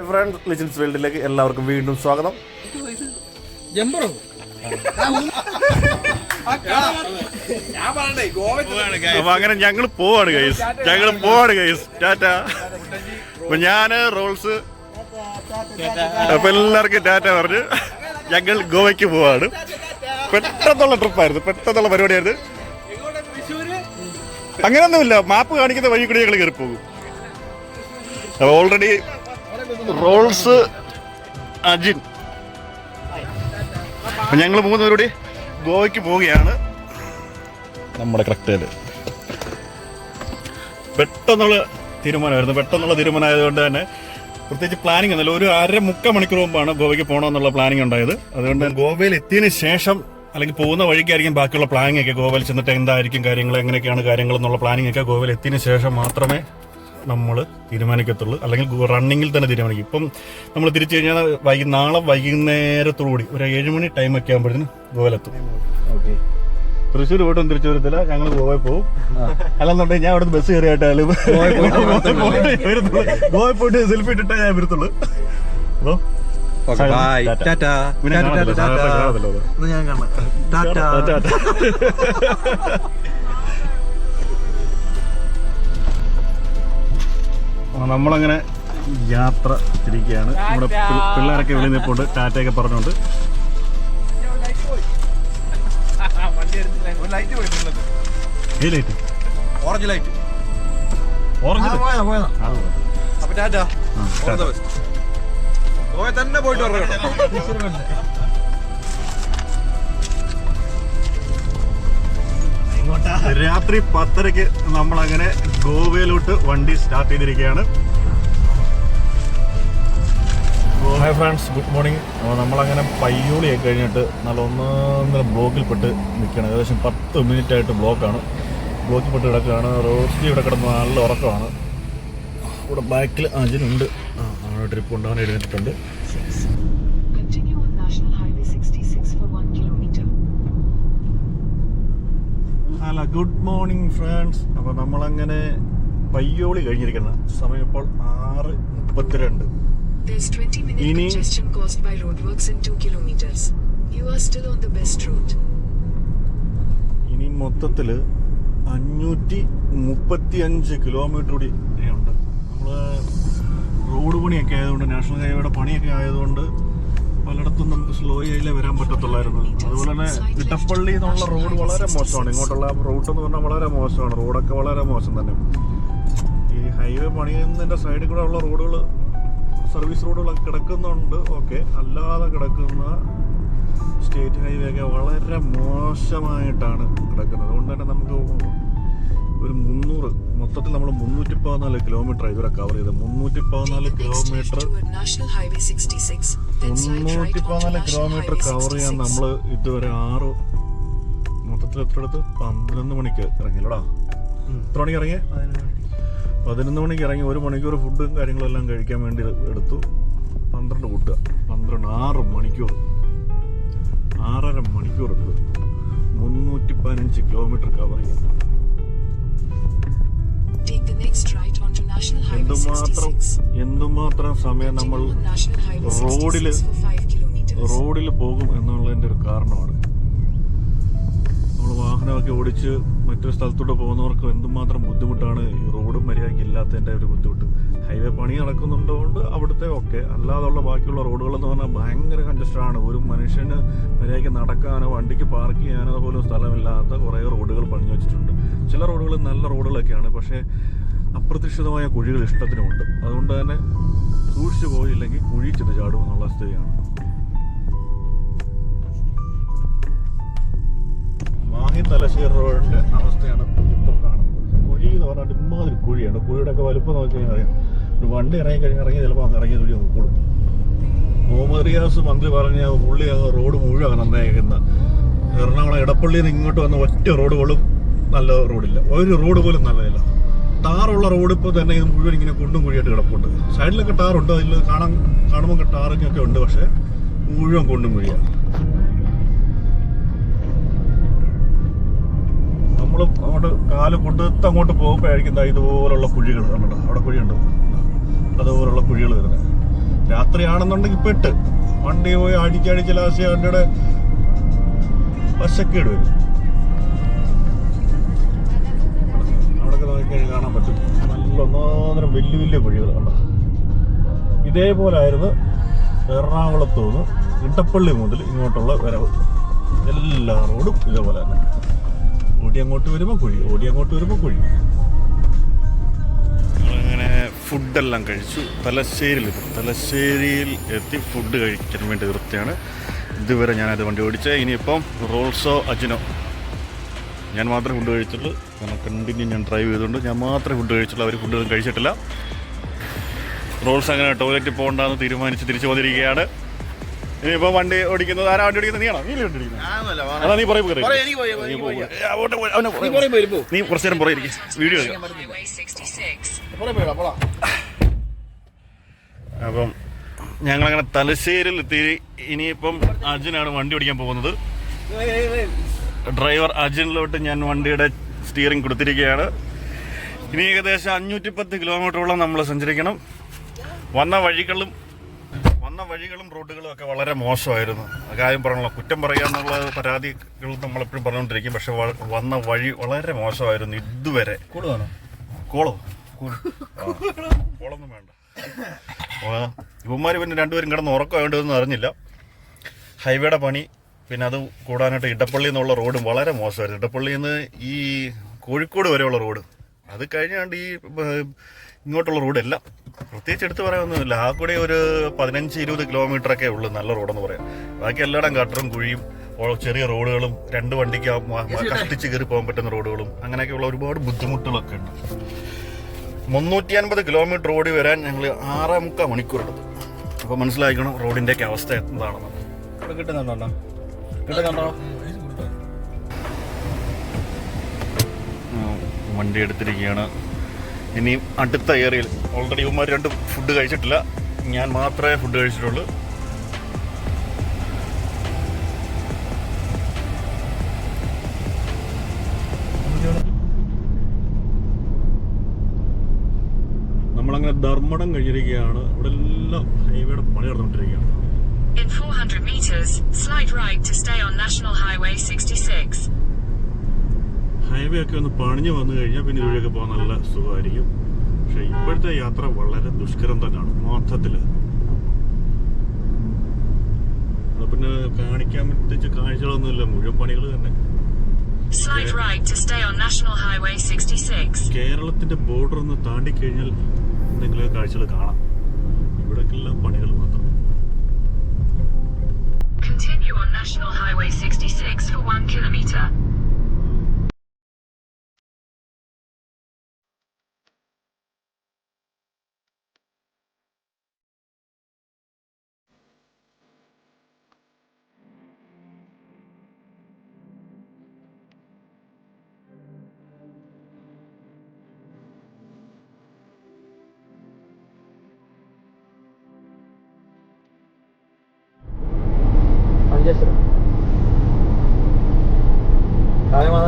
Front ലിജിൻസ് വേൾഡിലേക്ക് എല്ലാവർക്കും വീണ്ടും സ്വാഗതം. ജമ്പറോ അപ്പൊ അങ്ങനെ ഞങ്ങൾ പോവാണ് ഗൈസ് ഞങ്ങൾ പോവാണ് ഗൈസ് ടാറ്റ. അപ്പൊ ഞാൻ റോൾസ്. അപ്പൊ എല്ലാവർക്കും ടാറ്റ പറഞ്ഞ്. ഞങ്ങൾ ഗോവയ്ക്ക് പോവാണ്. പെട്ടെന്നുള്ള ട്രിപ്പായിരുന്നു. പെട്ടെന്നുള്ള പരിപാടിയായിരുന്നു. അങ്ങനെയൊന്നുമില്ല. മാപ്പ് കാണിക്കുന്ന വഴി കൂടി ഞങ്ങൾ കയറി പോകും അപ്പൊ ഓൾറെഡി റോൾസ് അജിൻ. ഞങ്ങൾ മൂന്ന് പേരോടി ഗോവയ്ക്ക് പോവുകയാണ്. നമ്മുടെ കറക്റ്റ് പെട്ടെന്നുള്ള തീരുമാനമായിരുന്നു. പെട്ടെന്നുള്ള തീരുമാനമായതുകൊണ്ട് തന്നെ പ്രത്യേകിച്ച് പ്ലാനിങ് ഒന്നുമില്ല. ഒരു അര മുക്ക മണിക്കൂർ മുമ്പാണ് ഗോവയ്ക്ക് പോകണമെന്നുള്ള പ്ലാനിങ് ഉണ്ടായത്. അതുകൊണ്ട് ഗോവയിൽ എത്തിയതിനു ശേഷം അല്ലെങ്കിൽ പോകുന്ന വഴിക്കായിരിക്കും ബാക്കിയുള്ള പ്ലാനിങ് ഒക്കെ. ഗോവയിൽ ചെന്നിട്ട് എന്തായിരിക്കും കാര്യങ്ങൾ എങ്ങനെയൊക്കെയാണ് കാര്യങ്ങൾ എന്നുള്ള പ്ലാനിങ് ഒക്കെ ഗോവയിൽ എത്തിയതിനു ശേഷം മാത്രമേ നമ്മൾ തീരുമാനിക്കത്തുള്ളൂ. അല്ലെങ്കിൽ റണ്ണിങ്ങിൽ തന്നെ തീരുമാനിക്കും. ഇപ്പം നമ്മൾ തിരിച്ചു കഴിഞ്ഞാൽ വൈകി നാളെ വൈകുന്നേരത്തോടുകൂടി ഒരു ഏഴ് മണി ടൈം ഒക്കെ ആകുമ്പോഴത്തേനും ഗോവയിലെത്തും. തൃശ്ശൂർ പോയിട്ടും തിരിച്ചു വരത്തില്ല. ഞങ്ങൾ ഗോവയിൽ പോകും അല്ലെന്നുണ്ടെങ്കിൽ ഞാൻ അവിടുന്ന് ബസ് കയറിയായിട്ടാലും ഗോവയിൽ പോയിട്ട് സെൽഫി ഇട്ടിട്ടേ ഞാൻ വരത്തുള്ളൂ. ഹലോ ഓക്കെ ബൈ നമ്മളങ്ങനെ യാത്ര തിരിക്കുകയാണ്. നമ്മുടെ പിള്ളേരൊക്കെ വെളിയിൽ നിൽപ്പുണ്ട്. ടാറ്റയൊക്കെ പറഞ്ഞുകൊണ്ട്. Orange light. ഓറഞ്ച് അപ്പൊ ടാറ്റ. തന്നെ പോയിട്ട് വരണം പത്തരയ്ക്ക് നമ്മൾ അങ്ങനെ ഗോവയിലോട്ട് വണ്ടി സ്റ്റാർട്ട് ചെയ്തിരിക്കുകയാണ്. ഹായ് ഫ്രണ്ട്സ് ഗുഡ് മോർണിംഗ് നമ്മളങ്ങനെ പയ്യോളിയൊക്കെ കഴിഞ്ഞിട്ട് നല്ല ഒന്നൊന്നര ബ്ലോക്കിൽ പെട്ട് നിൽക്കുകയാണ്. ഏകദേശം പത്ത് മിനിറ്റ് ആയിട്ട് ബ്ലോക്കാണ്. ബ്ലോക്കിൽ പെട്ട് കിടക്കുകയാണ്. റോസ്റ്റി ഇവിടെ കിടന്ന് നല്ല ഉറക്കമാണ്. ഇവിടെ ബാക്കിൽ അജിനുണ്ട്. ആ ട്രിപ്പ് ഉണ്ടാവാൻ എഴുന്നേറ്റിട്ടുണ്ട് Continue on National Highway 66 for 1 kilometer. Hello good morning friends അപ്പോൾ നമ്മളങ്ങനെ പയ്യോളി കഴിഞ്ഞിരിക്കുന്ന സമയം ഇപ്പോൾ ആറ് മുപ്പത്തിരണ്ട് ഇനി 20 minute Ini- congestion caused by roadworks in 2 kilometers. You are still on the best route. ഇനി മൊത്തത്തിൽ അഞ്ഞൂറ്റി മുപ്പത്തി അഞ്ച് കിലോമീറ്റർ കൂടി ഉണ്ട് നമ്മൾ റോഡ് പണിയൊക്കെ ആയതുകൊണ്ട് നാഷണൽ ഹൈവേയുടെ പണിയൊക്കെ ആയതുകൊണ്ട് പലയിടത്തും നമുക്ക് സ്ലോ ഏരിയയിലേ വരാൻ പറ്റത്തുള്ളായിരുന്നു. അതുപോലെ തന്നെ ഇട്ടപ്പള്ളി എന്നുള്ള റോഡ് വളരെ മോശമാണ്. ഇങ്ങോട്ടുള്ള റൂട്ട് എന്ന് പറഞ്ഞാൽ വളരെ മോശമാണ്. റോഡൊക്കെ വളരെ മോശം തന്നെ. ഈ ഹൈവേ പണിയുന്നതിന്റെ സൈഡിൽ കൂടെ ഉള്ള റോഡുകൾ സർവീസ് റോഡുകളൊക്കെ കിടക്കുന്നുണ്ട്. ഓക്കെ അല്ലാതെ കിടക്കുന്ന സ്റ്റേറ്റ് ഹൈവേ ഒക്കെ വളരെ മോശമായിട്ടാണ് കിടക്കുന്നത്. അതുകൊണ്ട് തന്നെ നമുക്ക് ഒരു മുന്നൂറ് മൊത്തത്തിൽ നമ്മൾ മുന്നൂറ്റി പതിനാല് കിലോമീറ്റർ ഇതുവരെ കവർ ചെയ്ത് മുന്നൂറ്റി പതിനാല് കിലോമീറ്റർ toward National 66. Then മുന്നൂറ്റി പതിനാല് കിലോമീറ്റർ കവർ ചെയ്യാൻ നമ്മൾ ഇതുവരെ ആറ് മൊത്തത്തിൽ എത്ര എടുത്ത് പന്ത്രണ്ട് മണിക്ക് ഇറങ്ങിയല്ലോടാ. എത്ര മണിക്ക് ഇറങ്ങിയേ? പതിനൊന്ന് മണിക്ക്. ഇറങ്ങി ഒരു മണിക്കൂർ ഫുഡും കാര്യങ്ങളും എല്ലാം കഴിക്കാൻ വേണ്ടി എടുത്തു. പന്ത്രണ്ട് കൂട്ടുക. പന്ത്രണ്ട് ആറ് മണിക്കൂർ. ആറര മണിക്കൂർ എടുത്തു. മുന്നൂറ്റി പതിനഞ്ച് കിലോമീറ്റർ കവർ ചെയ്യാം എന്തുമാത്രം 66. എന്തുമാത്രം സമയം നമ്മൾ Continue on National Highway റോഡിൽ 66 for 5 kilometers. റോഡിൽ പോകും എന്നുള്ളതിന്റെ ഒരു കാരണമാണ് നമ്മൾ വാഹനമൊക്കെ ഓടിച്ച് മറ്റൊരു സ്ഥലത്തോട്ട് പോകുന്നവർക്ക് എന്തുമാത്രം ബുദ്ധിമുട്ടാണ് ഈ റോഡും മര്യാദയ്ക്ക് ഇല്ലാത്തതിന്റെ ഒരു ബുദ്ധിമുട്ട് ഹൈവേ പണി നടക്കുന്നുണ്ടോണ്ട് അവിടുത്തെ ഒക്കെ. അല്ലാതുള്ള ബാക്കിയുള്ള റോഡുകളെന്ന് പറഞ്ഞാൽ ഭയങ്കര കൺജസ്റ്റഡാണ് ഒരു മനുഷ്യന് മര്യാദയ്ക്ക് നടക്കാനോ വണ്ടിക്ക് പാർക്ക് ചെയ്യാനോ പോലും സ്ഥലമില്ലാത്ത കുറേ റോഡുകൾ പണിഞ്ഞു വെച്ചിട്ടുണ്ട്. ചില റോഡുകൾ നല്ല റോഡുകളൊക്കെയാണ് പക്ഷേ അപ്രതീക്ഷിതമായ കുഴികൾ ഇഷ്ടത്തിനുമുണ്ട്. അതുകൊണ്ട് തന്നെ സൂക്ഷിച്ചു പോയില്ലെങ്കിൽ കുഴി ചെന്ന് ചാടുമെന്നുള്ള സ്ഥിതിയാണ് മാഹി തലശ്ശേരി റോഡിന്റെ അവസ്ഥയാണ് ഇപ്പോൾ കാണുന്നത്. കുഴി എന്ന് പറഞ്ഞാൽ ഇമ്മാതിരി കുഴിയാണ്. കുഴിയുടെ ഒക്കെ വലുപ്പം നോക്കി കഴിഞ്ഞാൽ അറിയാം. ഒരു വണ്ടി ഇറങ്ങി കഴിഞ്ഞ് ഇറങ്ങി ചിലപ്പോൾ അങ്ങ് ഇറങ്ങിയ തുടി നോക്കുള്ളൂ മുഹമ്മദ് റിയാസ് മന്ത്രി പറഞ്ഞ പുള്ളി റോഡ് മുഴുവൻ നന്നായിരിക്കുന്ന എറണാകുളം ഇടപ്പള്ളിയിൽ നിന്ന് ഇങ്ങോട്ട് വന്ന ഒറ്റ റോഡ് പോലും നല്ല റോഡില്ല. ഒരു റോഡ് പോലും നല്ലതില്ല. ടാറുള്ള റോഡ് ഇപ്പോൾ തന്നെ ഇത് മുഴുവൻ ഇങ്ങനെ കുണ്ടും കുഴിയായിട്ട് കിടപ്പുണ്ട്. സൈഡിലൊക്കെ ടാറുണ്ട് അതിൽ കാണാൻ കാണുമ്പോൾ ടാറിങ് ഒക്കെ ഉണ്ട് പക്ഷേ മുഴുവൻ കുണ്ടും കുഴിയാണ് നമ്മൾ അങ്ങോട്ട് കാൽ കൊണ്ടുത്ത് അങ്ങോട്ട് പോകുമ്പോഴായിരിക്കും ഇതുപോലുള്ള കുഴികൾ കണ്ടോ അവിടെ കുഴിയുണ്ട്. അതുപോലുള്ള കുഴികൾ വരുന്നത്. രാത്രിയാണെന്നുണ്ടെങ്കിൽ പെട്ട്. വണ്ടി പോയി അടിച്ചടിച്ച് ലാസ്റ്റ് വണ്ടിയുടെ പശക്കേട് വരും. അവിടെയൊക്കെ നോക്കിക്കഴിഞ്ഞാൽ കാണാൻ പറ്റും. നല്ല ഒന്നാന്തരം വലിയ വലിയ കുഴികൾ കണ്ടോ. ഇതേപോലായിരുന്നു എറണാകുളത്ത് നിന്ന് ഇട്ടപ്പള്ളി മുതൽ ഇങ്ങോട്ടുള്ള വരവ്. എല്ലാ റോഡും ഇതേപോലെ തന്നെ. ഓടി അങ്ങോട്ട് വരുമ്പോൾ കുഴി ഓടി അങ്ങോട്ട് വരുമ്പോൾ കുഴി. ഫുഡെല്ലാം കഴിച്ചു. തലശ്ശേരിയിൽ എത്തി. തലശ്ശേരിയിൽ എത്തി ഫുഡ് കഴിക്കാൻ വേണ്ടി നിർത്തിയാണ്. ഇതുവരെ ഞാനത് വണ്ടി ഓടിച്ചത്. ഇനിയിപ്പം റോൾസോ അജിനോ. ഞാൻ മാത്രമേ ഫുഡ് കഴിച്ചുള്ളൂ കാരണം കണ്ടിന്യൂ ഞാൻ ഡ്രൈവ് ചെയ്തുകൊണ്ട് ഞാൻ മാത്രമേ ഫുഡ് കഴിച്ചുള്ളൂ അവർ ഫുഡ് കഴിച്ചിട്ടില്ല. റോൾസ് അങ്ങനെ ടോയ്ലറ്റ് പോകണ്ടെന്ന് തീരുമാനിച്ച് തിരിച്ചു വന്നിരിക്കുകയാണ്. ഇനിയിപ്പോൾ വണ്ടി ഓടിക്കുന്നത് ആരാ വണ്ടി ഓടിക്കുന്നത്? നീയാണോ? നീ വണ്ടി ഓടിക്കുന്നത്? നീ നീ കുറച്ചു നേരം പുറകെ ഇരിക്കും. വീഡിയോ എടുക്കാം. Highway 66. അപ്പം ഞങ്ങളങ്ങനെ തലശ്ശേരിയിൽ എത്തി. ഇനിയിപ്പം അർജുനാണ് വണ്ടി ഓടിക്കാൻ പോകുന്നത്. ഡ്രൈവർ അർജുനിലോട്ട് ഞാൻ വണ്ടിയുടെ സ്റ്റിയറിംഗ് കൊടുത്തിരിക്കുകയാണ്. ഇനി ഏകദേശം അഞ്ഞൂറ്റി പത്ത് കിലോമീറ്ററോളം നമ്മൾ സഞ്ചരിക്കണം. വന്ന വഴികളും വന്ന വഴികളും റോഡുകളും ഒക്കെ വളരെ മോശമായിരുന്നു. കാര്യം പറഞ്ഞല്ലോ കുറ്റം പറയുക എന്നുള്ള പരാതികൾ നമ്മളെപ്പോഴും പറഞ്ഞുകൊണ്ടിരിക്കും. പക്ഷെ വന്ന വഴി വളരെ മോശമായിരുന്നു ഇതുവരെ. കോളോ? കോളൊന്നും വേണ്ട. ഇവന്മാർ പിന്നെ രണ്ടുപേരും കിടന്ന് ഉറക്കം വേണ്ടതെന്ന് അറിഞ്ഞില്ല. ഹൈവേയുടെ പണി പിന്നെ അത് കൂടാനായിട്ട് ഇടപ്പള്ളി എന്നുള്ള റോഡും വളരെ മോശമായിരുന്നു. ഇടപ്പള്ളിയിൽ നിന്ന് ഈ കോഴിക്കോട് വരെയുള്ള റോഡ്. അത് കഴിഞ്ഞാണ്ട് ഈ ഇങ്ങോട്ടുള്ള റോഡല്ല. പ്രത്യേകിച്ച് എടുത്തു പറയാനൊന്നുമില്ല. ആ കൂടെ ഒരു പതിനഞ്ച് ഇരുപത് കിലോമീറ്റർ ഒക്കെ ഉള്ളു നല്ല റോഡെന്ന് പറയാം. ബാക്കി എല്ലായിടം ഗട്ടറും കുഴിയും ചെറിയ റോഡുകളും രണ്ട് വണ്ടിക്ക് കഷ്ടിച്ച് കയറി പോകാൻ പറ്റുന്ന റോഡുകളും അങ്ങനെയൊക്കെയുള്ള ഒരുപാട് ബുദ്ധിമുട്ടുകളൊക്കെ ഉണ്ട്. മുന്നൂറ്റി അൻപത് കിലോമീറ്റർ റോഡ് വരാൻ ഞങ്ങൾ ആറേ മുക്കാൽ മണിക്കൂർ എടുത്തു അപ്പോൾ മനസ്സിലാക്കണം റോഡിന്റെയൊക്കെ അവസ്ഥ എന്താണെന്ന്. ഇവിടെ കിട്ടുന്നുണ്ടോ കിട്ടുന്നുണ്ടോ? ഉം, വണ്ടി എടുത്തിരിക്കുകയാണ്. ഇനി അടുത്ത ഏരിയയിൽ ഓൾറെഡി ഇവന്മാർ രണ്ട് ഫുഡ് കഴിച്ചിട്ടില്ല. ഞാൻ മാത്രമേ ഫുഡ് കഴിച്ചിട്ടുള്ളൂ. നമ്മളങ്ങനെ ധർമ്മടം കഴിഞ്ഞിരിക്കുകയാണ്. ഇവിടെ എല്ലാം ഹൈവേയുടെ പണി നടന്നുകൊണ്ടിരിക്കുകയാണ്. In 400 meters, slide right to stay on National Highway 66. Highway ഒക്കെ ഒന്ന് പണിഞ്ഞു വന്നു കഴിഞ്ഞാൽ പിന്നെ ഇതുവഴിയൊക്കെ പോകാൻ നല്ല സുഖമായിരിക്കും. പക്ഷേ ഇപ്പോഴത്തെ യാത്ര വളരെ ദുഷ്കരം തന്നെയാണ് മൊത്തത്തിൽ പിന്നെ കാണിക്കാൻ പറ്റിച്ച കാഴ്ചകളൊന്നുമില്ല മുഴുവൻ പണികൾ തന്നെ. Slide right to stay on National Highway 66. കേരളത്തിന്റെ ബോർഡർ ഒന്ന് താണ്ടി കഴിഞ്ഞാൽ എന്തെങ്കിലും കാഴ്ചകൾ കാണാം. ഇവിടേക്കെല്ലാം പണികൾ മാത്രം. Continue on National Highway 66 for 1 kilometer.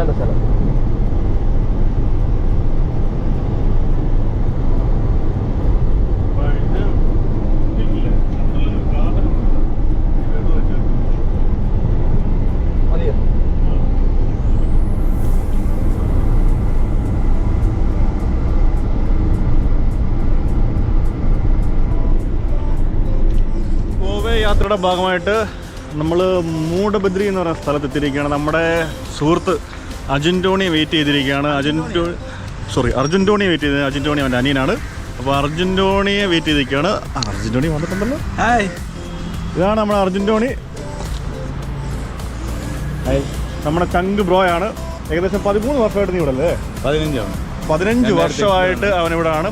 കായമാതാന്റെ സ്ഥലം. യാത്രയുടെ ഭാഗമായിട്ട് നമ്മൾ മൂടബദ്രി എന്ന് പറയുന്ന സ്ഥലത്ത് എത്തിയിരിക്കുകയാണ് നമ്മുടെ സുഹൃത്ത് അജിൻ ടോണി വെയിറ്റ് ചെയ്തിരിക്കുകയാണ്. അജിൻ ടോ സോറി അർജുൻ ടോണി വെയിറ്റ് ചെയ്ത് അജിൻ ടോണി അവന്റെ അനിയനാണ്. അപ്പോൾ അർജുൻ ടോണിയെ വെയിറ്റ് ചെയ്തിരിക്കുകയാണ്. അർജുൻ ടോണി വന്നിട്ടുണ്ടല്ലോ. ഹായ്. ഇതാണ് നമ്മുടെ അർജുൻ ടോണി. നമ്മുടെ ചങ്ക് ബ്രോയാണ്. ഏകദേശം പതിമൂന്ന് വർഷമായിട്ട് നീ ഇവിടെ അല്ലേ? പതിനഞ്ചാണ്. പതിനഞ്ച് വർഷമായിട്ട് അവൻ ഇവിടെ ആണ്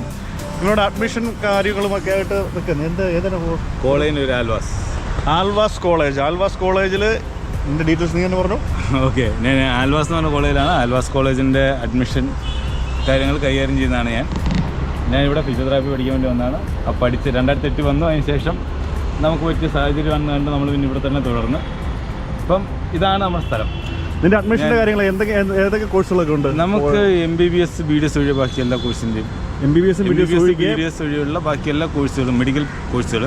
നിങ്ങളുടെ അഡ്മിഷൻ കാര്യങ്ങളുമൊക്കെ ആയിട്ട് നിൽക്കുന്നത് എന്ത് ഏതാണ് കോളേജിൽ ഒരു ആൽവാസ്. ആൽവാസ് കോളേജ്. ആൽവാസ് കോളേജിൽ നിന്റെ ഡീറ്റെയിൽസ് നീ തന്നെ പറഞ്ഞു? ഓക്കെ ഞാൻ ആൽവാസ് എന്ന് പറഞ്ഞ കോളേജിലാണ് ആൽവാസ് കോളേജിന്റെ അഡ്മിഷൻ കാര്യങ്ങൾ കൈകാര്യം ചെയ്യുന്നതാണ് ഞാൻ. ഞാൻ ഇവിടെ ഫിസിയോതെറാപ്പി പഠിക്കാൻ വേണ്ടി വന്നതാണ്. അപ്പോൾ പഠിച്ച് രണ്ടായിരത്തി എട്ട് വന്നു. അതിന് ശേഷം നമുക്ക് പറ്റിയ സാഹചര്യം വന്നു കണ്ട് നമ്മൾ പിന്നെ ഇവിടെ തന്നെ തുടർന്ന്. ഇപ്പം ഇതാണ് നമ്മുടെ സ്ഥലം. നിന്റെ അഡ്മിഷന്റെ കാര്യങ്ങൾ എന്തൊക്കെ ഏതൊക്കെ കോഴ്സുകളൊക്കെ ഉണ്ട്? നമുക്ക് M B B S B D S ഒഴികെ ബാക്കി എല്ലാ കോഴ്സിന്റെയും M B B S B D S B D S ഒഴികെയുള്ള ബാക്കി എല്ലാ കോഴ്സുകളും മെഡിക്കൽ കോഴ്സുകൾ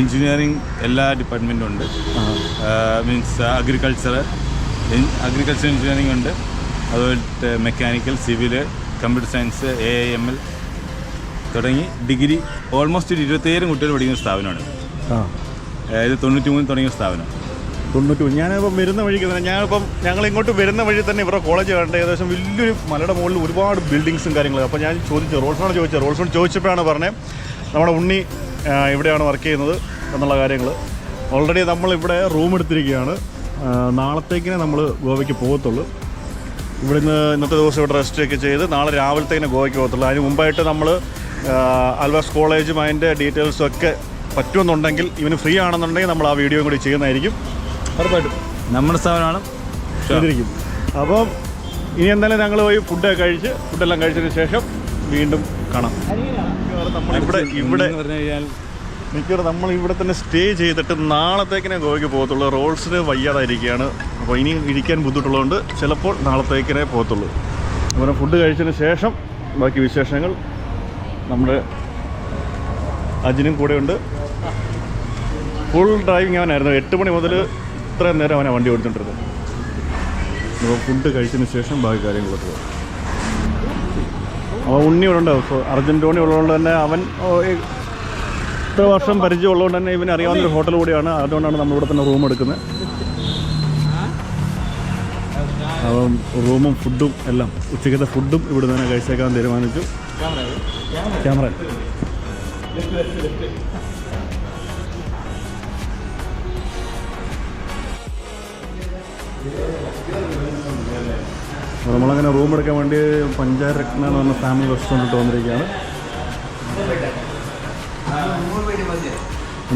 എഞ്ചിനീയറിംഗ് എല്ലാ ഡിപ്പാർട്ട്മെന്റും ഉണ്ട്. മീൻസ് അഗ്രികൾച്ചർ അഗ്രികൾച്ചർ എഞ്ചിനീയറിംഗ് ഉണ്ട്. അതുപോലെ mechanical civil computer science A I M L തുടങ്ങി ഡിഗ്രി ഓൾമോസ്റ്റ് ഒരു ഇരുപത്തേഴ് കുട്ടികൾ പഠിക്കുന്ന സ്ഥാപനമാണ്. അതായത് തൊണ്ണൂറ്റി മൂന്ന് തുടങ്ങിയ സ്ഥാപനം. തൊണ്ണൂറ്റി ഞാനിപ്പം വരുന്ന വഴിക്ക് തന്നെ ഞാനിപ്പം ഞങ്ങൾ ഇങ്ങോട്ട് വരുന്ന വഴി തന്നെ ഇവരുടെ കോളേജ് കണ്ട് ഏകദേശം വലിയൊരു മലയുടെ മുകളിൽ ഒരുപാട് ബിൽഡിങ്സും കാര്യങ്ങളും അപ്പോൾ ഞാൻ ചോദിച്ചു റോൾസോട് ചോദിച്ചത് റോൾസോട് ചോദിച്ചപ്പോഴാണ് പറഞ്ഞത് നമ്മുടെ ഉണ്ണി ആ, ഇവിടെയാണ് വർക്ക് ചെയ്യുന്നത് എന്നുള്ള കാര്യങ്ങൾ ഓൾറെഡി നമ്മളിവിടെ റൂം എടുത്തിരിക്കുകയാണ്. നാളത്തേക്കിനെ നമ്മൾ ഗോവയ്ക്ക് പോകത്തുള്ളൂ. ഇവിടുന്ന് ഇന്നത്തെ ദിവസം ഇവിടെ റെസ്റ്റ് ഒക്കെ ചെയ്ത് നാളെ രാവിലത്തേക്കിനെ ഗോവയ്ക്ക് പോകത്തുള്ളൂ. അതിന് മുമ്പായിട്ട് നമ്മൾ അൽവാസ് കോളേജും അതിന്റെ ഡീറ്റെയിൽസും ഒക്കെ പറ്റുമെന്നുണ്ടെങ്കിൽ ഇവന് ഫ്രീ ആണെന്നുണ്ടെങ്കിൽ നമ്മൾ ആ വീഡിയോ കൂടി ചെയ്യുന്നതായിരിക്കും. ഉറപ്പായിട്ടും. നമ്മുടെ സ്ഥാപനമാണ്. ചെയ്തിരിക്കും. അപ്പം ഇനി എന്തായാലും ഞങ്ങൾ പോയി ഫുഡൊക്കെ കഴിച്ച് ഫുഡെല്ലാം കഴിച്ചതിന് ശേഷം വീണ്ടും കാണാം. ഇവിടെ ഇവിടെ മിക്കവാറും നമ്മൾ ഇവിടെ തന്നെ സ്റ്റേ ചെയ്തിട്ട് നാളത്തേക്കിനെ ഗോവയ്ക്ക് പോകത്തുള്ളൂ. റോഡ്സിന് വയ്യാതായിരിക്കുകയാണ്. അപ്പോൾ ഇനി ഇരിക്കാൻ ബുദ്ധിമുട്ടുള്ളതുകൊണ്ട് ചിലപ്പോൾ നാളത്തേക്കിനെ പോകത്തുള്ളൂ. അതുപോലെ ഫുഡ് കഴിച്ചതിന് ശേഷം ബാക്കി വിശേഷങ്ങൾ നമ്മുടെ അജിനും കൂടെ ഉണ്ട്. ഫുൾ ഡ്രൈവിങ് അവനായിരുന്നു. എട്ട് മണി മുതൽ ഇത്രയും നേരം അവനാണ് വണ്ടി ഓടിച്ചുകൊണ്ടിരുന്നത് അപ്പോൾ ഫുഡ് കഴിച്ചതിന് ശേഷം ബാക്കി കാര്യങ്ങളൊക്കെ അപ്പോൾ ഉണ്ണി ഇവിടെ അർജന്റോണി ഉള്ളതുകൊണ്ട് തന്നെ അവൻ ഇത്ര വർഷം പരിചയമുള്ളതുകൊണ്ട് തന്നെ ഇവന് അറിയാവുന്ന ഒരു ഹോട്ടൽ കൂടിയാണ്. അതുകൊണ്ടാണ് നമ്മൾ ഇവിടെ തന്നെ റൂം എടുക്കുന്നത്. അപ്പം റൂമും ഫുഡും എല്ലാം ഉച്ചക്കത്തെ ഫുഡും ഇവിടെ തന്നെ കഴിച്ചേക്കാൻ തീരുമാനിച്ചു. ക്യാമറ അപ്പോൾ നമ്മളങ്ങനെ റൂം എടുക്കാൻ വേണ്ടി പഞ്ചായത്ത് രത്ന എന്ന് പറഞ്ഞ ഫാമിലി റെസ്റ്റോറന്റ് വന്നിരിക്കുകയാണ്.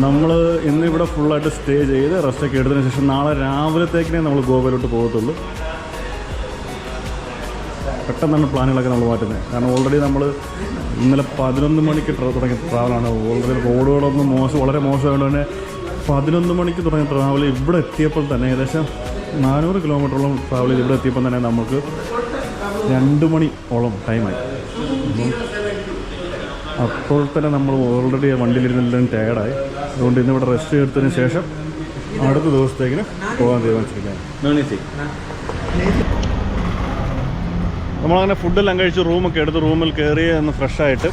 നമ്മൾ ഇന്ന് ഇവിടെ ഫുള്ളായിട്ട് സ്റ്റേ ചെയ്ത് റെസ്റ്റൊക്കെ എടുത്തതിന് ശേഷം നാളെ രാവിലത്തേക്കിനെ നമ്മൾ ഗോവയിലോട്ട് പോകത്തുള്ളൂ. പെട്ടെന്നാണ് പ്ലാനുകളൊക്കെ നമ്മൾ മാറ്റുന്നത്. കാരണം ഓൾറെഡി നമ്മൾ ഇന്നലെ പതിനൊന്ന് മണിക്ക് തുടങ്ങിയ ട്രാവലാണ് ഓൾറെഡി റോഡുകളൊന്നും മോശം വളരെ മോശമായതുകൊണ്ട് തന്നെ പതിനൊന്ന് മണിക്ക് തുടങ്ങിയ ട്രാവൽ ഇവിടെ എത്തിയപ്പോൾ തന്നെ ഏകദേശം നാനൂറ് കിലോമീറ്ററോളം ട്രാവൽ ചെയ്ത് ഇവിടെ എത്തിയപ്പോൾ തന്നെ നമുക്ക് രണ്ട് മണിയോളം ടൈമായി അപ്പോൾ തന്നെ നമ്മൾ ഓൾറെഡി വണ്ടിയിലിരുന്നെല്ലാം ടയർഡായി അതുകൊണ്ട് ഇന്ന് ഇവിടെ റെസ്റ്റ് എടുത്തതിന് ശേഷം അടുത്ത ദിവസത്തേക്കിന് പോകാൻ തീരുമാനിച്ചിരിക്കുകയാണ്. നമ്മളങ്ങനെ ഫുഡെല്ലാം കഴിച്ച് റൂമൊക്കെ എടുത്ത് റൂമിൽ കയറി ഒന്ന് ഫ്രഷായിട്ട്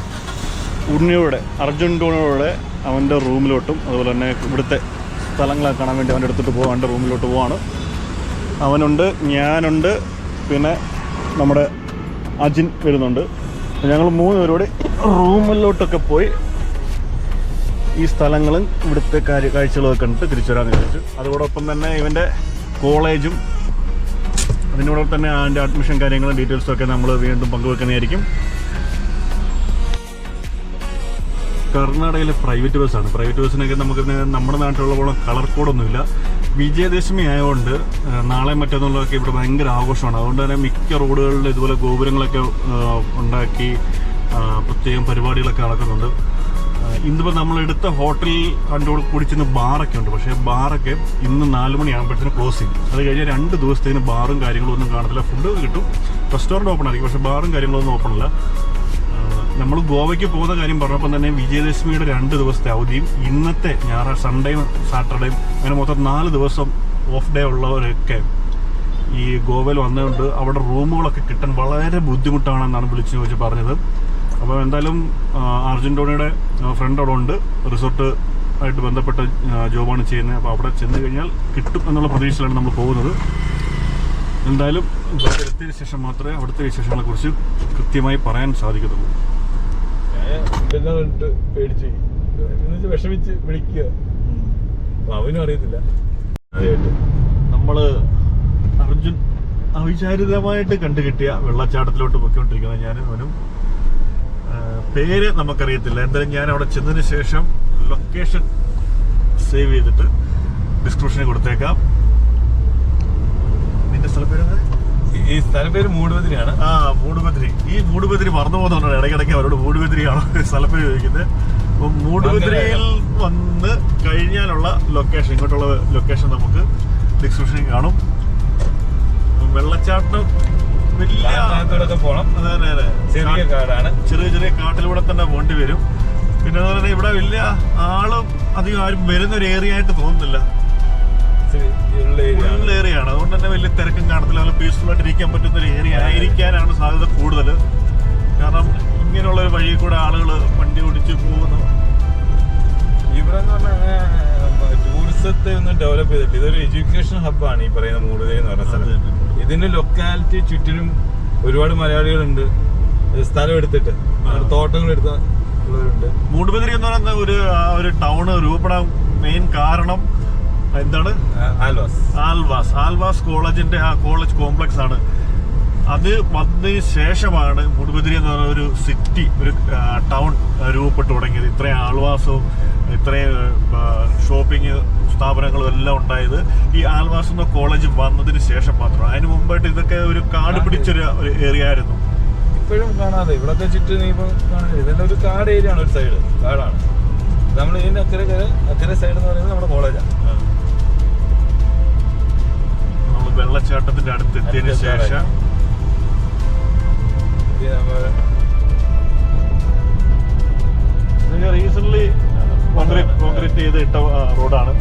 ഉണ്ണിയോടെ അർജുൻ ടൂണിയോടെ അവന്റെ റൂമിലോട്ടും അതുപോലെ തന്നെ ഇവിടുത്തെ സ്ഥലങ്ങളൊക്കെ കാണാൻ വേണ്ടി അവന്റെ അടുത്തിട്ട് പോകാൻ അവന്റെ റൂമിലോട്ട് പോവാണ്. അവനുണ്ട് ഞാനുണ്ട് പിന്നെ നമ്മുടെ അജിൻ വരുന്നുണ്ട്. ഞങ്ങൾ മൂന്ന് പേരോട് റൂമിലോട്ടൊക്കെ പോയി ഈ സ്ഥലങ്ങളും ഇവിടുത്തെ കാര്യ കാഴ്ചകളൊക്കെ കണ്ടിട്ട് തിരിച്ചു വരാമെന്ന് വിചാരിച്ചു. അതോടൊപ്പം തന്നെ ഇവന്റെ കോളേജും അതിനോടൊപ്പം തന്നെ അതിന്റെ അഡ്മിഷൻ കാര്യങ്ങളും ഡീറ്റെയിൽസും ഒക്കെ നമ്മൾ വീണ്ടും പങ്കുവെക്കുന്നതായിരിക്കും. കർണാടകയിലെ പ്രൈവറ്റ് ബസ്സാണ് പ്രൈവറ്റ് ബസ്സിനൊക്കെ നമുക്ക് നമ്മുടെ നാട്ടിലുള്ള പോലെ കളർ കോഡൊന്നുമില്ല വിജയദശമി ആയതുകൊണ്ട് നാളെ മറ്റന്നുള്ളതൊക്കെ ഇവിടെ ഭയങ്കര ആഘോഷമാണ്. അതുകൊണ്ട് തന്നെ മിക്ക റോഡുകളിൽ ഇതുപോലെ ഗോപുരങ്ങളൊക്കെ ഉണ്ടാക്കി പ്രത്യേകം പരിപാടികളൊക്കെ നടക്കുന്നുണ്ട്. ഇന്നിപ്പോൾ നമ്മൾ എടുത്ത ഹോട്ടലിൽ അതിന്റെ കൂടെ ബാറൊക്കെ ഉണ്ട്. പക്ഷേ ബാറൊക്കെ ഇന്ന് നാല് മണിയാകുമ്പോഴത്തേന് ക്ലോസ് ചെയ്യും. അത് കഴിഞ്ഞാൽ രണ്ട് ദിവസത്തേന് ബാറും കാര്യങ്ങളും ഒന്നും കാണത്തില്ല. ഫുഡ് കിട്ടും. റെസ്റ്റോറന്റ് ഓപ്പൺ ആയിരിക്കും. പക്ഷേ ബാറും കാര്യങ്ങളൊന്നും ഓപ്പൺ അല്ല. നമ്മൾ ഗോവയ്ക്ക് പോകുന്ന കാര്യം പറഞ്ഞപ്പോൾ തന്നെ വിജയദശമിയുടെ രണ്ട് ദിവസത്തെ അവധിയും ഇന്നത്തെ ഞായറാഴ്ച സൺഡേയും സാറ്റർഡേയും അങ്ങനെ മൊത്തം നാല് ദിവസം ഓഫ് ഡേ ഉള്ളവരൊക്കെ ഈ ഗോവയിൽ വന്നതുകൊണ്ട് അവിടെ റൂമുകളൊക്കെ കിട്ടാൻ വളരെ ബുദ്ധിമുട്ടാണെന്നാണ് വിളിച്ച് ചോദിച്ച് പറഞ്ഞത്. അപ്പോൾ എന്തായാലും അർജന്റോണിയുടെ ഫ്രണ്ട് അവിടെ ഉണ്ട്. റിസോർട്ട് ആയിട്ട് ബന്ധപ്പെട്ട ജോബാണ് ചെയ്യുന്നത്. അപ്പോൾ അവിടെ ചെന്ന് കഴിഞ്ഞാൽ കിട്ടും എന്നുള്ള പ്രതീക്ഷയിലാണ് നമ്മൾ പോകുന്നത്. എന്തായാലും എത്തിയതിനു ശേഷം മാത്രമേ അവിടുത്തെ വിശേഷങ്ങളെക്കുറിച്ച് കൃത്യമായി പറയാൻ സാധിക്കത്തുള്ളൂ. ഇതെല്ലാം കണ്ടിട്ട് പേടിച്ച് എന്നുവെച്ചാൽ വിഷമിച്ച് വിളിക്കുക. അവനും അറിയത്തില്ല. നമ്മൾ അർജുൻ അവിചാരിതമായിട്ട് കണ്ടുകിട്ടിയ വെള്ളച്ചാട്ടത്തിലോട്ട് പൊയ്ക്കൊണ്ടിരിക്കുന്ന ഞാനും അവനും പേര് നമുക്കറിയത്തില്ല. എന്തായാലും ഞാൻ അവിടെ ചെന്നതിന് ശേഷം ലൊക്കേഷൻ സേവ് ചെയ്തിട്ട് ഡിസ്ക്രിപ്ഷനിൽ കൊടുത്തേക്കാം. നിന്റെ സ്ഥലപ്പേര് ഈ സ്ഥലം പേര് മൂടുപതിരിയാണ്. ആ മൂടുപതിരി. ഈ മൂടുപതിരി മറന്നു പോകുന്നതുകൊണ്ടാണ് ഇടയ്ക്കിടയ്ക്ക് അവരോട് മൂടുബദ്രിയാണോ സ്ഥലപ്പേര് ചോദിക്കുന്നത്. അപ്പം മൂടുപതിരിയിൽ വന്ന് കഴിഞ്ഞാലുള്ള ലൊക്കേഷൻ ഇങ്ങോട്ടുള്ള ലൊക്കേഷൻ നമുക്ക് ഡിസ്ക്രിപ്ഷനിൽ കാണും. വെള്ളച്ചാട്ടം വലിയ പോകണം ചെറിയ കാടാണ്. ചെറിയ ചെറിയ കാട്ടിലൂടെ തന്നെ പോണ്ടി വരും. പിന്നെ അതുപോലെ ഇവിടെ വലിയ ആളും അധികം ആരും വരുന്ന ഒരു ഏരിയ ആയിട്ട് തോന്നുന്നില്ല. ഇച്ചിരി ഇരുള്ള area ആണ്. ഫുൾ ഏരിയ ആണ് അതുകൊണ്ട് തന്നെ വലിയ തിരക്കും കാണത്തില്ല. നല്ല പീസ്ഫുൾ ആയിട്ട് ഇരിക്കാൻ പറ്റുന്ന ഒരു ഏരിയ ആയിരിക്കാനാണ് സാധ്യത കൂടുതൽ കാരണം ഇങ്ങനെയുള്ള ഒരു വഴി കൂടെ ആളുകൾ വണ്ടി ഓടിച്ച് പോകുന്നു. ഇവിടെ ടൂറിസത്തെ ഒന്ന് ഡെവലപ്പ് ചെയ്തിട്ട് ഇതൊരു എഡ്യൂക്കേഷൻ ഹബ്ബാണ് ഈ പറയുന്ന മൂടുതേ എന്ന് പറയുന്ന സ്ഥലം. ഇതിന്റെ ലൊക്കാലിറ്റി ചുറ്റിനും ഒരുപാട് മലയാളികളുണ്ട്. സ്ഥലം എടുത്തിട്ട്. തോട്ടങ്ങൾ എടുത്ത ഉള്ളവരുണ്ട്. മൂടുബദിരി എന്ന് പറയുന്ന ഒരു ഒരു ടൗണ് രൂപപ്പെടാൻ മെയിൻ കാരണം എന്താണ്? ആൽവാസ്. ആൽവാസ്. ആൽവാസ് കോളേജിന്റെ ആ കോളേജ് കോംപ്ലക്സ് ആണ്. അത് വന്നതിന് ശേഷമാണ് മുടുപതിരി എന്ന് പറയുന്ന ഒരു സിറ്റി ഒരു ടൗൺ രൂപപ്പെട്ടു തുടങ്ങിയത്. ഇത്രയും ആൾവാസവും ഇത്രയും ഷോപ്പിംഗ് സ്ഥാപനങ്ങളും എല്ലാം ഉണ്ടായത് ഈ ആൽവാസ് എന്ന കോളേജ് വന്നതിന് ശേഷം മാത്രം അതിന് മുമ്പായിട്ട് ഇതൊക്കെ ഒരു കാട് പിടിച്ചൊരു ഒരു ഏരിയ ആയിരുന്നു. ഇപ്പോഴും കാണാതെ ഇവിടൊക്കെ ചുറ്റും നീ ഇപ്പം കാണുന്നത് ഇതിന്റെ ഒരു കാട് ഏരിയ ആണ് ഒരു സൈഡ് കാടാണ്. നമ്മൾ ഇതിന്റെ അക്കരെ അക്കരെ സൈഡ് എന്ന് പറയുന്നത് നമ്മുടെ കോളേജാണ്. വെള്ളച്ചാട്ടത്തിന്റെ അടുത്ത് എത്തിയതിനു ശേഷം റീസെന്റ് കോൺക്രീറ്റ് ചെയ്ത് ഇട്ട റോഡാണ്.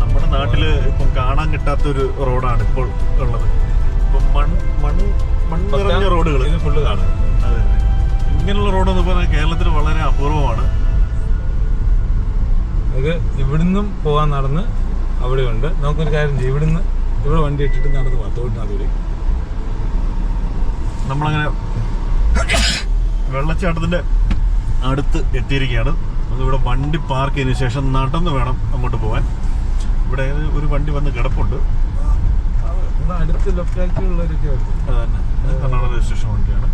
നമ്മുടെ നാട്ടിൽ ഇപ്പം കാണാൻ കിട്ടാത്ത ഒരു റോഡാണ് ഇപ്പോൾ ഉള്ളത്. ഇപ്പം മൺ മൺ മണ്ണ് നിറഞ്ഞ റോഡുകൾ ഫുള്ള് കാണാം. അതെ. ഇങ്ങനെയുള്ള റോഡെന്ന് പറഞ്ഞാൽ കേരളത്തിൽ വളരെ അപൂർവമാണ്. ഇത് ഇവിടുന്നും പോകാൻ നടന്ന് അവിടെ ഉണ്ട് നമുക്കൊരു കാര്യം ചെയ്യും. ഇവിടുന്ന് ഇവിടെ വണ്ടി ഇട്ടിട്ട് നടന്ന് പോകാം തോട്ടിനകത്തൂടി നമ്മളങ്ങനെ വെള്ളച്ചാട്ടത്തിന്റെ അടുത്ത് എത്തിയിരിക്കുകയാണ്. ഇവിടെ വണ്ടി പാർക്ക് ചെയ്തതിനു ശേഷം നടന്ന് വേണം അങ്ങോട്ട് പോകാൻ ഇവിടെ ഒരു വണ്ടി വന്ന് കിടപ്പുണ്ട്. അടുത്ത് ലൊക്കാലിറ്റി ഉള്ളവരൊക്കെ അത് തന്നെ കർണാടക രജിസ്ട്രേഷൻ വണ്ടിയാണ്.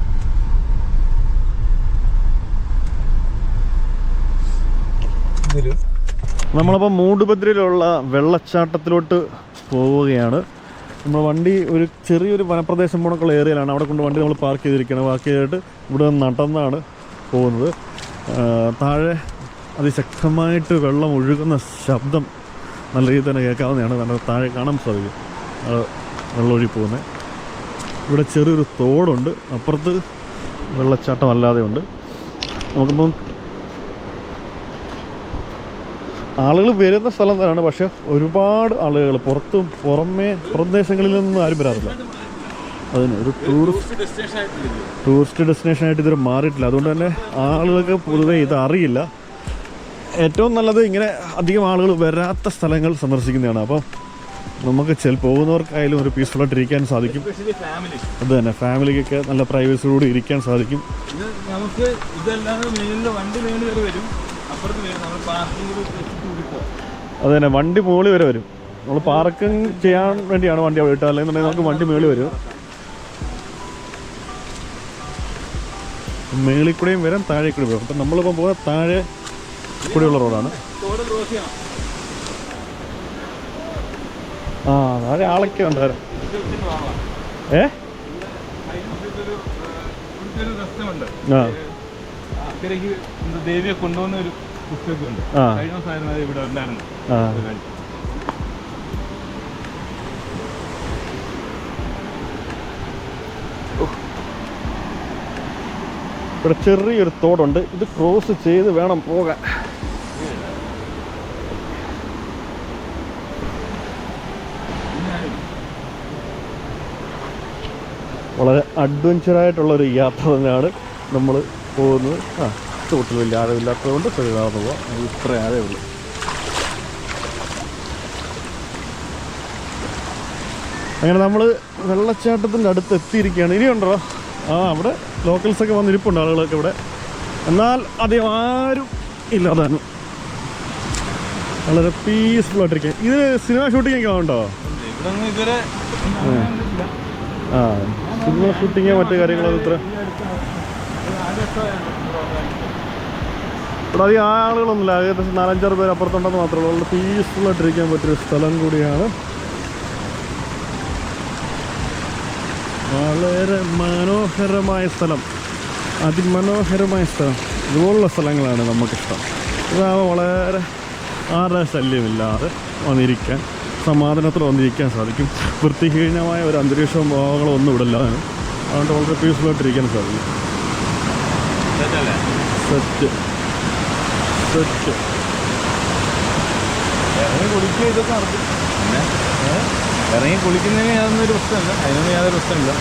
ഇതൊരു നമ്മളപ്പോൾ മൂടുപദ്രയിലുള്ള വെള്ളച്ചാട്ടത്തിലോട്ട് പോവുകയാണ്. നമ്മൾ വണ്ടി ഒരു ചെറിയൊരു വനപ്രദേശം പോണക്കുള്ള ഏരിയയിലാണ്. അവിടെ കൊണ്ട് വണ്ടി നമ്മൾ പാർക്ക് ചെയ്തിരിക്കുകയാണ്. ബാക്കിയായിട്ട് ഇവിടെ നടന്നാണ് പോകുന്നത്. താഴെ അതിശക്തമായിട്ട് വെള്ളം ഒഴുകുന്ന ശബ്ദം നല്ല രീതിയിൽ തന്നെ കേൾക്കാവുന്നതാണ്. നല്ല താഴെ കാണാൻ സാധിക്കും. വെള്ളമൊഴി പോകുന്നത് ഇവിടെ ചെറിയൊരു തോടുണ്ട്. അപ്പുറത്ത് വെള്ളച്ചാട്ടം അല്ലാതെ ഉണ്ട് നമുക്കിപ്പം ആളുകൾ വരുന്ന സ്ഥലം തന്നെയാണ് പക്ഷെ ഒരുപാട് ആളുകൾ പുറത്തും പുറമേ പ്രദേശങ്ങളിൽ നിന്നും ആരും വരാറില്ല. അതിന് ഒരു ടൂറിസ്റ്റ് ടൂറിസ്റ്റ് ഡെസ്റ്റിനേഷൻ ആയിട്ട് ഇതുവരെ മാറിയിട്ടില്ല. അതുകൊണ്ട് തന്നെ ആളുകൾക്ക് പൊതുവെ ഇത് അറിയില്ല. ഏറ്റവും നല്ലത് ഇങ്ങനെ അധികം ആളുകൾ വരാത്ത സ്ഥലങ്ങൾ സന്ദർശിക്കുന്നതാണ്. അപ്പം നമുക്ക് ചെൽ പോകുന്നവർക്കായാലും ഒരു പീസ്ഫുൾ ആയിട്ട് ഇരിക്കാൻ സാധിക്കും. അത് തന്നെ ഫാമിലിക്കൊക്കെ നല്ല പ്രൈവസിയോട് ഇരിക്കാൻ സാധിക്കും. നമുക്ക് ഇതെല്ലാം വണ്ടി വരും അപ്പുറത്ത് വരും. നമ്മൾ പാർക്കിംഗ് അത് തന്നെ വണ്ടി മുകളിൽ വരെ വരും. നമ്മൾ പാർക്കിംഗ് ചെയ്യാൻ വേണ്ടിയാണ് വണ്ടി അവിടെ ഇട്ടത്. അല്ലെങ്കിൽ നമുക്ക് വണ്ടി മുകളിൽ വരും. മേളിൽ കൂടെയും വരാം താഴെ കൂടി വരും. അപ്പം നമ്മളിപ്പോൾ പോകാൻ താഴെ കൂടെയുള്ള റോഡാണ്. ആ താഴെ ആളൊക്കെ ഉണ്ടായിരുന്നു. ഏ? ആ. ദേവിയെ കൊണ്ടുവന്ന ഒരു പുസ്തകമുണ്ട്. കഴിഞ്ഞ ഇവിടെ ഉണ്ടായിരുന്നു. ഇവിടെ ചെറിയൊരു തോടുണ്ട്. ഇത് ക്രോസ് ചെയ്ത് വേണം പോകാൻ. വളരെ അഡ്വഞ്ചറായിട്ടുള്ള ഒരു യാത്ര തന്നെയാണ് നമ്മൾ പോകുന്നത്. ആ. തോട്ടിൽ വലിയ ആഴമില്ലാത്തത് കൊണ്ട് ചെറിയ പോവാം ഇത്ര ആഴമേ ഉള്ളൂ. അങ്ങനെ നമ്മൾ വെള്ളച്ചാട്ടത്തിന്റെ അടുത്ത് എത്തിയിരിക്കുകയാണ്. ഇനിയുണ്ടോ? ആ അവിടെ ലോക്കൽസൊക്കെ വന്നിരിപ്പുണ്ട് ആളുകളൊക്കെ ഇവിടെ. എന്നാൽ അധികം ആരും ഇല്ലാതാണ് വളരെ പീസ്ഫുൾ ആയിട്ടിരിക്കുക ഇത് സിനിമ ഷൂട്ടിംഗ് ഒക്കെ ഉണ്ടോ. ആ. സിനിമ ഷൂട്ടിങ് മറ്റു കാര്യങ്ങളോ ഇത്ര ഈ അടുത്ത ഒരു നാല് വർഷമായിരുന്നു ഇവിടെ അധികം ആളുകളൊന്നുമില്ല. ഏകദേശം നാലഞ്ചാറ് പേര് അപ്പുറത്തുണ്ടെന്ന് മാത്രമേ ഉള്ളൂ. പീസ്ഫുൾ പീസ്ഫുള്ളായിട്ടിരിക്കാൻ പറ്റിയൊരു സ്ഥലം കൂടിയാണ്. വളരെ മനോഹരമായ സ്ഥലം. അതിമനോഹരമായ സ്ഥലം. ഇതുപോലുള്ള സ്ഥലങ്ങളാണ് നമുക്കിഷ്ടം. ഇതാവുമ്പോൾ വളരെ ആരുടെ ശല്യമില്ലാതെ വന്നിരിക്കാൻ സമാധാനത്തോടെ വന്നിരിക്കാൻ സാധിക്കും. വൃത്തിഹീനമായ ഒരു അന്തരീക്ഷവും ഭാവങ്ങളൊന്നും ഇവിടെ ഇല്ലാതെ. അതുകൊണ്ട് വളരെ പീസ്ഫുള്ളായിട്ടിരിക്കാൻ സാധിക്കും. സെറ്റ്. സെറ്റ് ഇറങ്ങി കുളിക്കുക ഇതൊക്കെ നടക്കും. പിന്നെ ഇറങ്ങി കുളിക്കുന്നതിന് യാതൊരു പ്രശ്നമില്ല. അതിനൊന്നും യാതൊരു പ്രശ്നമില്ല.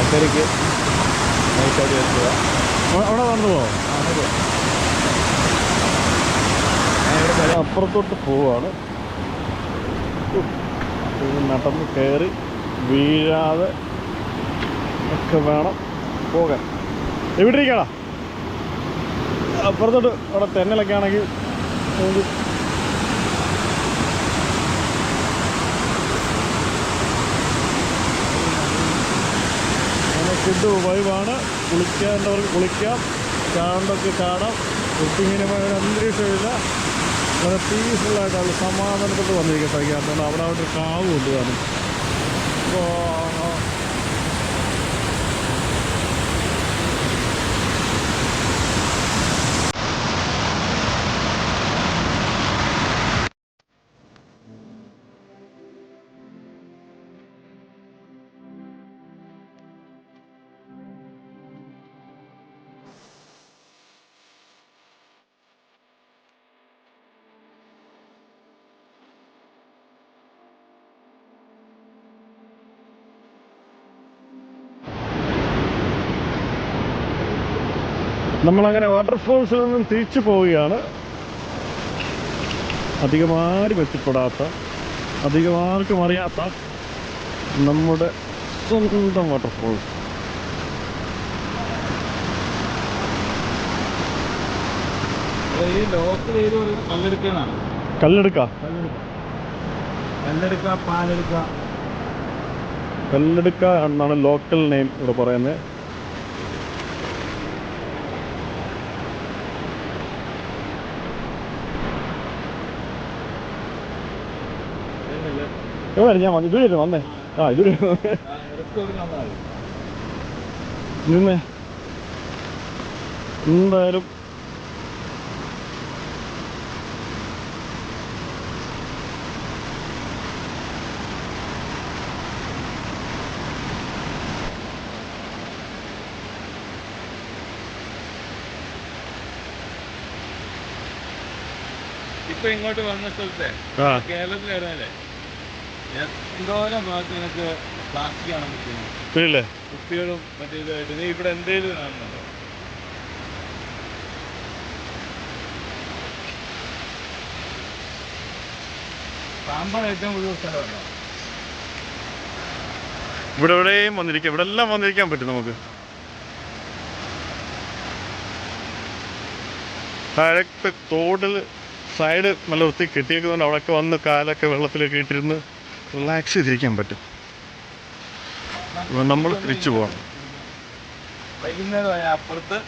അക്കരയ്ക്ക് നൈസായിട്ട് വരുത്തുക അവിടെ നടന്നു പോവാം. അപ്പുറത്തോട്ട് പോവാണ്. നടന്ന് കയറി വീഴാതെ ഒക്കെ വേണം പോകാൻ. എവിടെ ഇരിക്കടാ അപ്പുറത്തോട്ട് അവിടെ തെന്നലൊക്കെ ആണെങ്കിൽ ഫുഡ് വൈവാണ്. കുളിക്കേണ്ടവർക്ക് കുളിക്കാം. ചാണ്ടൊക്കെ കാണാം വൃത്തിഹീനമായ ഒരു അന്തരീക്ഷമില്ല. വളരെ പീസ്ഫുള്ളായിട്ട് അവിടെ സമാധാനത്തോട്ട് വന്നിരിക്കുക. കഴിക്കാറുണ്ട് അവിടെ അവിടെ ഒരു കാവ് ഉണ്ട് കാണും നമ്മളങ്ങനെ വാട്ടർഫോൾസിൽ നിന്നും തിരിച്ചു പോവുകയാണ്. അധികം ആരും എത്തിപ്പെടാത്ത അധികം ആർക്കും അറിയാത്ത നമ്മുടെ സ്വന്തം വാട്ടർഫോൾസ് കല്ലെടുക്ക കല്ലെടുക്ക. എന്നാണ് ലോക്കൽ നെയിം ഇവിടെ പറയുന്നത്. എവിടെ ഞാൻ വന്നു ഇതുവരെ വന്നേ ആ ഇതുവരെ നിന്നേ എന്തായാലും ഇപ്പൊ ഇങ്ങോട്ട് വന്ന സ്ഥലത്തെ കേരളത്തിലായിരുന്നല്ലേ? എന്തോരം ഭാഗത്ത് നിനക്ക് പ്ലാസ്റ്റിക് മറ്റേ ഇതായിട്ട് നീ ഇവിടെ എന്തേലും കാണുന്നുണ്ടോ? പാമ്പാണ് ഏറ്റവും കൂടുതൽ സ്ഥലമുണ്ടോ ഇവിടെ എവിടെയും വന്നിരിക്കാം. ഇവിടെ എല്ലാം വന്നിരിക്കാൻ പറ്റും നമുക്ക്. താഴത്തെ തോടിൽ സൈഡ് നല്ല വൃത്തി കെട്ടിയേക്കുന്നതുകൊണ്ട് അവിടെയൊക്കെ വന്ന് കാലൊക്കെ വെള്ളത്തിലൊക്കെ ഇട്ടിരുന്ന് റിലാക്സ് ചെയ്തിരിക്കാൻ പറ്റും. നമ്മൾ തിരിച്ചു പോകണം. വൈകുന്നേരം അപ്പുറത്ത്.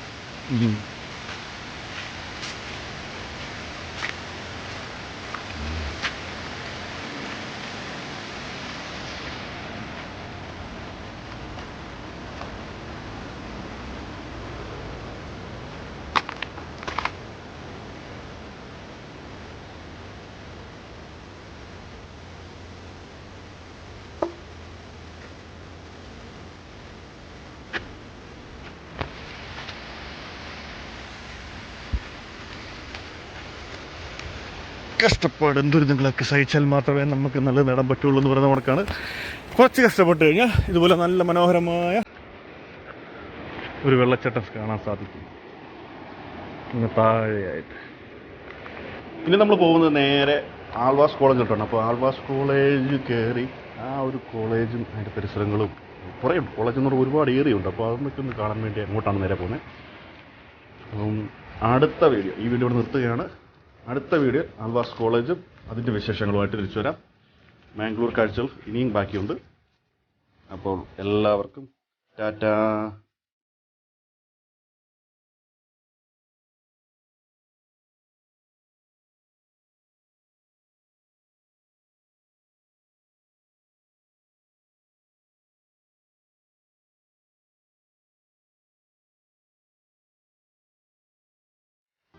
കഷ്ടപ്പാടും ദുരിതങ്ങളൊക്കെ സഹിച്ചാൽ മാത്രമേ നമുക്ക് നല്ല നേടാൻ പറ്റുള്ളൂ എന്ന് പറയുന്ന കണക്കാണ്. കുറച്ച് കഷ്ടപ്പെട്ട് കഴിഞ്ഞാൽ ഇതുപോലെ നല്ല മനോഹരമായ ഒരു വെള്ളച്ചാട്ടം കാണാൻ സാധിക്കും. ഇങ്ങ് താഴെയായിട്ട്. ഇനി നമ്മൾ പോകുന്നത് നേരെ ആൾവാസ് കോളേജിലോട്ടാണ് അപ്പോൾ ആൾവാസ് കോളേജ് കയറി ആ ഒരു കോളേജും അതിന്റെ പരിസരങ്ങളും കുറേ ഉണ്ട്. കോളേജ് എന്ന് പറഞ്ഞാൽ ഒരുപാട് ഏരിയ ഉണ്ട്. അപ്പോൾ അതൊക്കെ ഒന്ന് കാണാൻ വേണ്ടി അങ്ങോട്ടാണ് നേരെ പോകുന്നത്. അപ്പം അടുത്ത വീഡിയോ ഈ വീഡിയോ ഇവിടെ നിർത്തുകയാണ്. അടുത്ത വീഡിയോ ആൽവാസ് കോളേജും. അതിന്റെ വിശേഷങ്ങളുമായിട്ട് തിരിച്ചു വരാം. മാംഗ്ലൂർ കാഴ്ചകൾ ഇനിയും ബാക്കിയുണ്ട്. അപ്പോൾ എല്ലാവർക്കും ടാറ്റാ.